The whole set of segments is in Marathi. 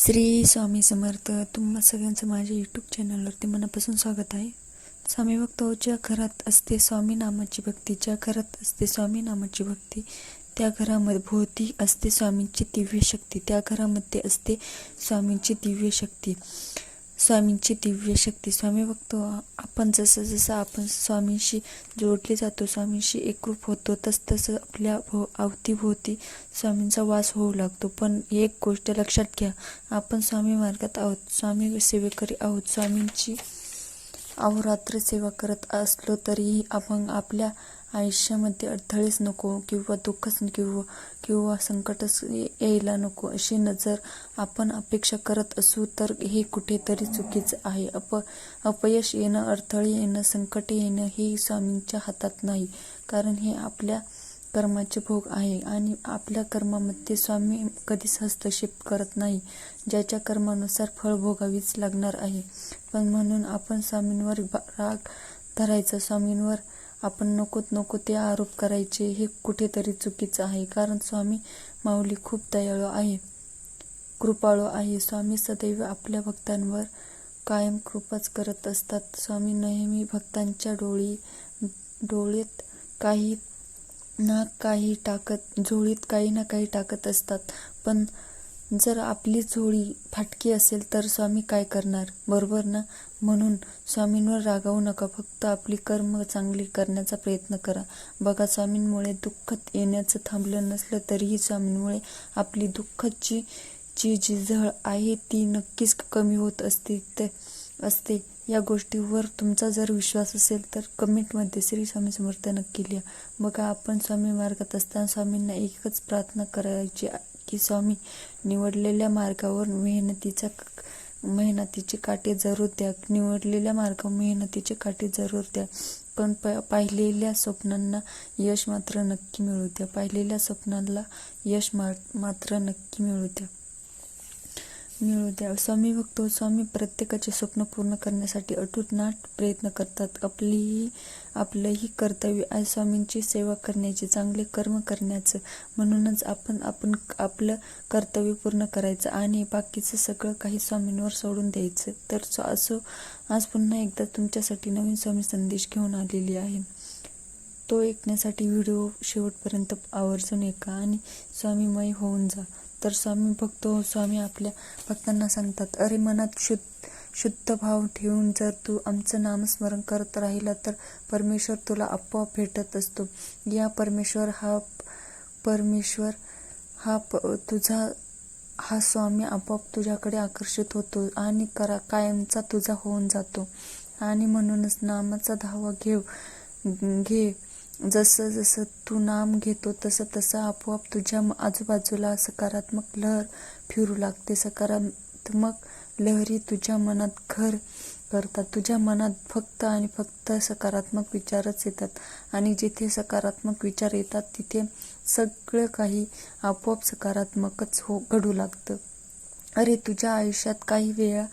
श्री स्वामी समर्थ. तुम्हा सगळ्यांचं माझ्या यूट्यूब चॅनलवरती मनापासून स्वागत आहे. स्वामी भक्त ज्या घरात असते स्वामी नामाची भक्ती. ज्या घरात असते स्वामी नामाची भक्ती त्या घरामध्ये भोवती असते स्वामींची दिव्य शक्ती. त्या घरामध्ये असते स्वामींची दिव्य शक्ती. स्वामींची दिव्य शक्ती. स्वामी भक्त आपण जसं जसं आपण स्वामींशी जोडले जातो स्वामींशी एकरूप होतो तस तसं आपल्या भो अवतीभोवती स्वामींचा वास होऊ लागतो. पण एक गोष्ट लक्षात घ्या आपण स्वामी मार्गात आहोत स्वामी सेवेकरी आहोत. स्वामींची अहोरात्र सेवा करत असलो तरीही आपण आपल्या आयुष्यामध्ये अडथळेच नको किंवा दुःखच किंवा किंवा संकटच यायला नको अशी नजर आपण अपेक्षा करत असू तर हे कुठेतरी चुकीचं आहे. अप अपयश येणं अडथळे येणं संकट येणं हे स्वामींच्या हातात नाही. कारण हे आपल्या कर्माचे भोग आहे आणि आपल्या कर्मामध्ये स्वामी कधीच हस्तक्षेप करत नाही ज्याच्या कर्मानुसार फळ भोगावीच लागणार आहे. पण म्हणून आपण स्वामींवर राग धरायचा स्वामींवर आपण नकोत नको ते आरोप करायचे हे कुठेतरी चुकीचं आहे. कारण स्वामी माऊली खूप दयाळू आहे कृपाळू आहे. स्वामी सदैव आपल्या भक्तांवर कायम कृपाच करत असतात. स्वामी नेहमी भक्तांच्या डोळी डोळ्यात काही ना काही टाकत झोळीत काही ना काही टाकत असतात. पण जर आपली झोळी फाटकी असेल तर स्वामी काय करणार? बरोबर ना? म्हणून स्वामींवर रागावू नका. फक्त आपली कर्म चांगली करण्याचा प्रयत्न करा. बघा स्वामींमुळे दुःख येण्याचं थांबलं नसलं तरीही स्वामींमुळे आपली दुःखाची जी जी झळ आहे ती नक्कीच कमी होत असते ते असते. या गोष्टीवर तुमचा जर विश्वास असेल तर कमेंटमध्ये श्री स्वामी समर्थ नक्की लिहा. बघा आपण स्वामी मार्गात असताना स्वामींना एकच प्रार्थना करायची की स्वामी निवडलेल्या मार्गावर मेहनतीचा मेहनतीचे काटे जरूर द्या. निवडलेल्या मार्गावर मेहनतीचे काटे जरूर द्या. पण प पाहिलेल्या स्वप्नांना यश मात्र नक्की मिळू द्या. पाहिलेल्या स्वप्नांना यश मा मात्र नक्की मिळू द्या. मिळू द्या स्वामी भक्त स्वामी प्रत्येकाचे स्वप्न पूर्ण करण्यासाठी अटूटनाट प्रयत्न करतात. आपलीही आपलंही कर्तव्य आहे स्वामींची सेवा करण्याचे चांगले कर्म करण्याचं. म्हणूनच आपण आपण आपलं कर्तव्य पूर्ण करायचं आणि बाकीचं सगळं काही स्वामींवर सोडून द्यायचं. तर असो आज पुन्हा एकदा तुमच्यासाठी नवीन स्वामी संदेश घेऊन आलेली आहे. तो ऐकण्यासाठी व्हिडिओ शेवटपर्यंत आवर्जून ऐका आणि स्वामीमय होऊन जा. तर स्वामी भक्त हो स्वामी आपल्या भक्तांना सांगतात अरे मनात शुद्ध शुद्ध भाव ठेवून जर तू आमचं नामस्मरण करत राहिला तर परमेश्वर तुला आपोआप भेटत असतो. या परमेश्वर हा परमेश्वर हा प तुझा हा स्वामी आपोआप तुझ्याकडे आकर्षित होतो आणि करा कायमचा तुझा होऊन जातो. आणि म्हणूनच नामाचा धावा घेव घे जसं जसं तू नाम घेतो तसं तसं आपोआप तुझ्या आजूबाजूला सकारात्मक लहर फिरू लागते. सकारात्मक लहरी तुझ्या मनात घर करतात. तुझ्या मनात फक्त आणि फक्त सकारात्मक विचारच येतात. आणि जिथे सकारात्मक विचार येतात तिथे सगळं काही आपोआप सकारात्मकच हो घडू लागतं. अरे तुझ्या आयुष्यात काही वेळा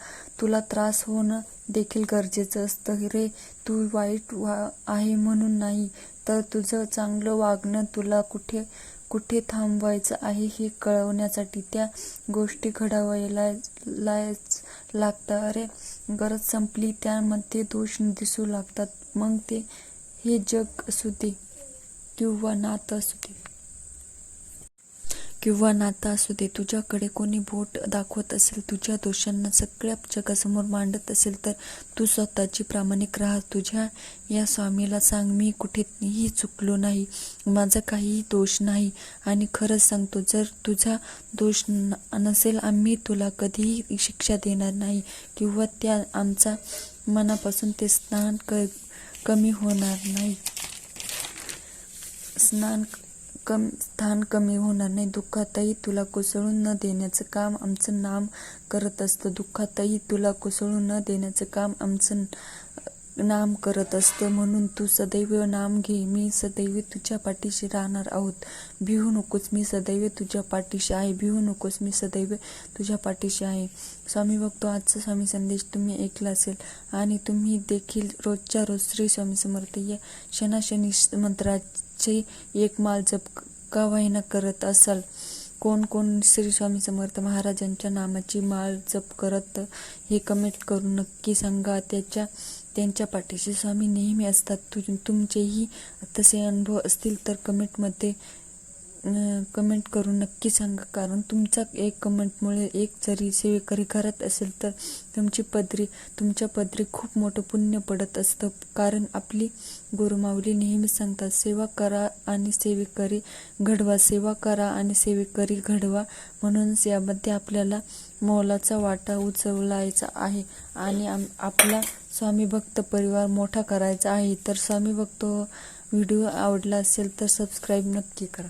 तुला त्रास होणं देखील गरजेचं असतं. रे तू वाईट वा आहे म्हणून नाही तर तुझं चांगलं वागणं तुला कुठे कुठे थांबवायचं आहे हे कळवण्यासाठी त्या गोष्टी घडवायला लायच लागतं अरे गरज संपली त्यामध्ये दोष दिसू लागतात. मग ते हे जग असू दे किंवा नातं असू दे. किंवा नातं असू दे तुझ्याकडे कोणी बोट दाखवत असेल तुझ्या दोषांना सगळ्या जगासमोर मांडत असेल तर तू स्वतःची प्रामाणिक राहा. तुझ्या या स्वामीला सांग मी कुठेही चुकलो नाही माझा काहीही दोष नाही. आणि खरंच सांगतो जर तुझा दोष न- नसेल आम्ही तुला कधीही शिक्षा देणार नाही. किंवा त्या आमचा मनापासून ते स्नान क कमी होणार नाही. स्नान कम स्थान कमी होणार नाही. दुःखातही तुला कोसळून न देण्याचं काम आमचं नाम करत असतं. दुःखातही तुला कोसळून न देण्याचं काम आमचं नाम करत असते म्हणून तू सदैव नाम घे. मी सदैव तुझ्या पाठीशी राहणार आहोत. भिवू नकोस मी सदैव तुझ्या पाठीशी आहे. भिवू नकोस मी सदैव तुझ्या पाठीशी आहे. स्वामी बघतो आजचा स्वामी संदेश तुम्ही ऐकला असेल आणि तुम्ही देखील रोजच्या रोज श्री स्वामी समर्थ या शनाशनी मंत्राचे एक माल जप का वाहिना करत असाल. कोण कोण श्री स्वामी समर्थ महाराजांच्या नामाची माळ जप करत हे कमेंट करून नक्की सांगा. त्याच्या त्यांच्या पाठीशी स्वामी नेहमी असतात. तु तुमचेही तसे अनुभव असतील तर कमेंटमध्ये कमेंट करून नक्की सांगा. कारण तुमचा एक कमेंटमुळे एक जरी सेवेकरी घरात असेल तर तुमची पदरी तुमच्या पदरी खूप मोठं पुण्य पडत असतं. कारण आपली गुरुमाऊली नेहमी सांगतात सेवा करा आणि सेवेकरी घडवा. सेवा करा आणि सेवेकरी घडवा. म्हणूनच यामध्ये आपल्याला मोलाचा वाटा उचलायचा आहे आणि आपला स्वामी भक्त परिवार मोठा करायचा आहे. तर स्वामी भक्त व्हिडिओ आवडला असेल तर सबस्क्राईब नक्की करा.